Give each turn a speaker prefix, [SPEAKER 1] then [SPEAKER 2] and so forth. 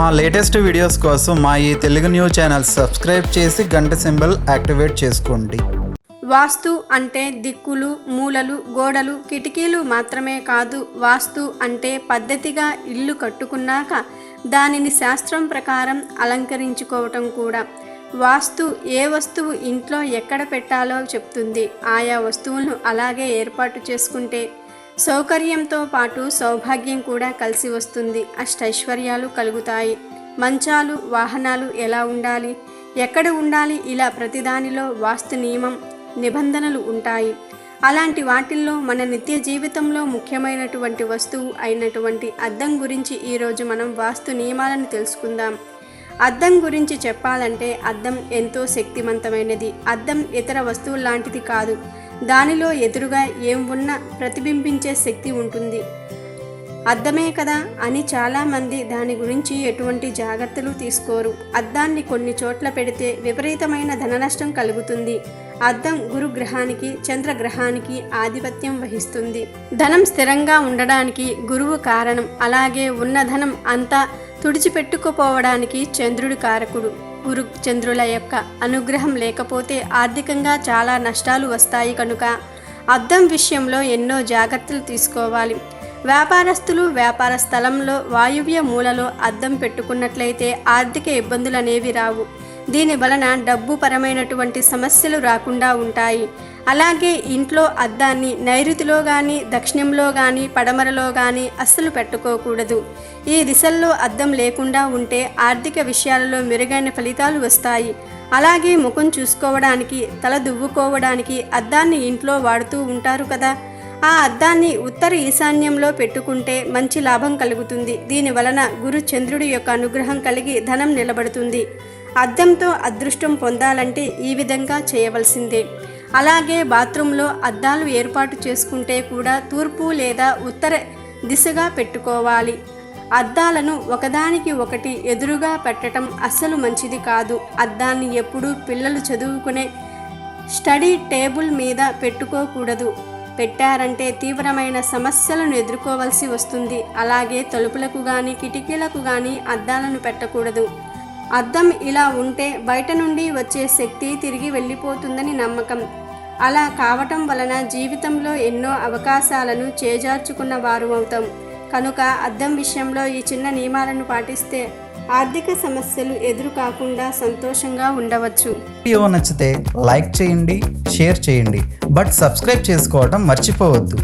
[SPEAKER 1] మా latest videos కోసం మా ఈ తెలుగు న్యూస్ ఛానల్ సబ్స్క్రైబ్ చేసి గంట సింబల్ యాక్టివేట్ చేసుకోండి.
[SPEAKER 2] వాస్తు అంటే దిక్కులు మూలలు గోడలు కిటికీలు మాత్రమే కాదు వాస్తు అంటే పద్ధతిగా ఇల్లు కట్టుకున్నాక దానిని శాస్త్రం ప్రకారం అలంకరించుకోవటం కూడా. వాస్తు ఏ వస్తువు ఇంట్లో ఎక్కడ పెట్టాలో చెప్తుంది. ఆయా వస్తువులను అలాగే ఏర్పాటు చేసుకుంటే సౌకర్యంతో పాటు సౌభాగ్యం కూడా కలిసి వస్తుంది. అష్టైశ్వర్యాలు కలుగుతాయి. మంచాలు వాహనాలు ఎలా ఉండాలి? ఎక్కడ ఉండాలి? ఇలా ప్రతిదానిలో వాస్తు నియమం నిబంధనలు ఉంటాయి. అలాంటి వాటిల్లో మన నిత్య జీవితంలో ముఖ్యమైనటువంటి వస్తువు అయినటువంటి అద్దం గురించి ఈరోజు మనం వాస్తు నియమాలను తెలుసుకుందాం. అద్దం గురించి చెప్పాలంటే అద్దం ఎంతో శక్తివంతమైనది అద్దం ఇతర వస్తువు లాంటిది కాదు. దానిలో ఎదురుగా ఏం ఉన్నా ప్రతిబింబించే శక్తి ఉంటుంది. అద్దమే కదా? అని చాలామంది దాని గురించి ఎటువంటి జాగ్రత్తలు తీసుకోరు. అద్దాన్ని కొన్ని చోట్ల పెడితే విపరీతమైన ధన నష్టం కలుగుతుంది. అద్దం గురుగ్రహానికి చంద్రగ్రహానికి ఆధిపత్యం వహిస్తుంది. ధనం స్థిరంగా ఉండడానికి గురువు కారణం. అలాగే ఉన్న ధనం అంతా తుడిచిపెట్టుకుపోవడానికి చంద్రుడు కారకుడు. గురు చంద్రుల యొక్క అనుగ్రహం లేకపోతే ఆర్థికంగా చాలా నష్టాలు వస్తాయి కనుక అద్దం విషయంలో ఎన్నో జాగ్రత్తలు తీసుకోవాలి. వ్యాపారస్తులు వ్యాపార స్థలంలో వాయువ్య మూలలో అద్దం పెట్టుకున్నట్లయితే ఆర్థిక ఇబ్బందులు అనేవి రావు. దీని వలన డబ్బు పరమైనటువంటి సమస్యలు రాకుండా ఉంటాయి. అలాగే ఇంట్లో అద్దాన్ని నైరుతిలో కానీ దక్షిణంలో కానీ పడమరలో కానీ అస్సలు పెట్టుకోకూడదు. ఈ దిశల్లో అద్దం లేకుండా ఉంటే ఆర్థిక విషయాలలో మెరుగైన ఫలితాలు వస్తాయి. అలాగే ముఖం చూసుకోవడానికి తల దువ్వుకోవడానికి అద్దాన్ని ఇంట్లో వాడుతూ ఉంటారు కదా! ఆ అద్దాన్ని ఉత్తర ఈశాన్యంలో పెట్టుకుంటే మంచి లాభం కలుగుతుంది. దీని వలన గురు చంద్రుడి యొక్క అనుగ్రహం కలిగి ధనం నిలబడుతుంది. అద్దంతో అదృష్టం పొందాలంటే ఈ విధంగా చేయవలసిందే. అలాగే బాత్రూంలో అద్దాలు ఏర్పాటు చేసుకుంటే కూడా తూర్పు లేదా ఉత్తర దిశగా పెట్టుకోవాలి. అద్దాలను ఒకదానికి ఒకటి ఎదురుగా పెట్టడం అస్సలు మంచిది కాదు. అద్దాన్ని ఎప్పుడూ పిల్లలు చదువుకునే స్టడీ టేబుల్ మీద పెట్టుకోకూడదు. పెట్టారంటే తీవ్రమైన సమస్యలను ఎదుర్కోవలసి వస్తుంది. అలాగే తలుపులకు కానీ కిటికీలకు కానీ అద్దాలను పెట్టకూడదు. అద్దం ఇలా ఉంటే బయట నుండి వచ్చే శక్తి తిరిగి వెళ్ళిపోతుందని నమ్మకం. అలా కావటం వలన జీవితంలో ఎన్నో అవకాశాలను చేజార్చుకున్న వారు అవుతాం. కనుక అద్దం విషయంలో ఈ చిన్న నియమాలను పాటిస్తే ఆర్థిక సమస్యలు ఎదురు కాకుండా సంతోషంగా ఉండవచ్చు.
[SPEAKER 1] వీడియో నచ్చితే లైక్ చేయండి షేర్ చేయండి. బట్ సబ్స్క్రైబ్ చేసుకోవడం మర్చిపోవద్దు.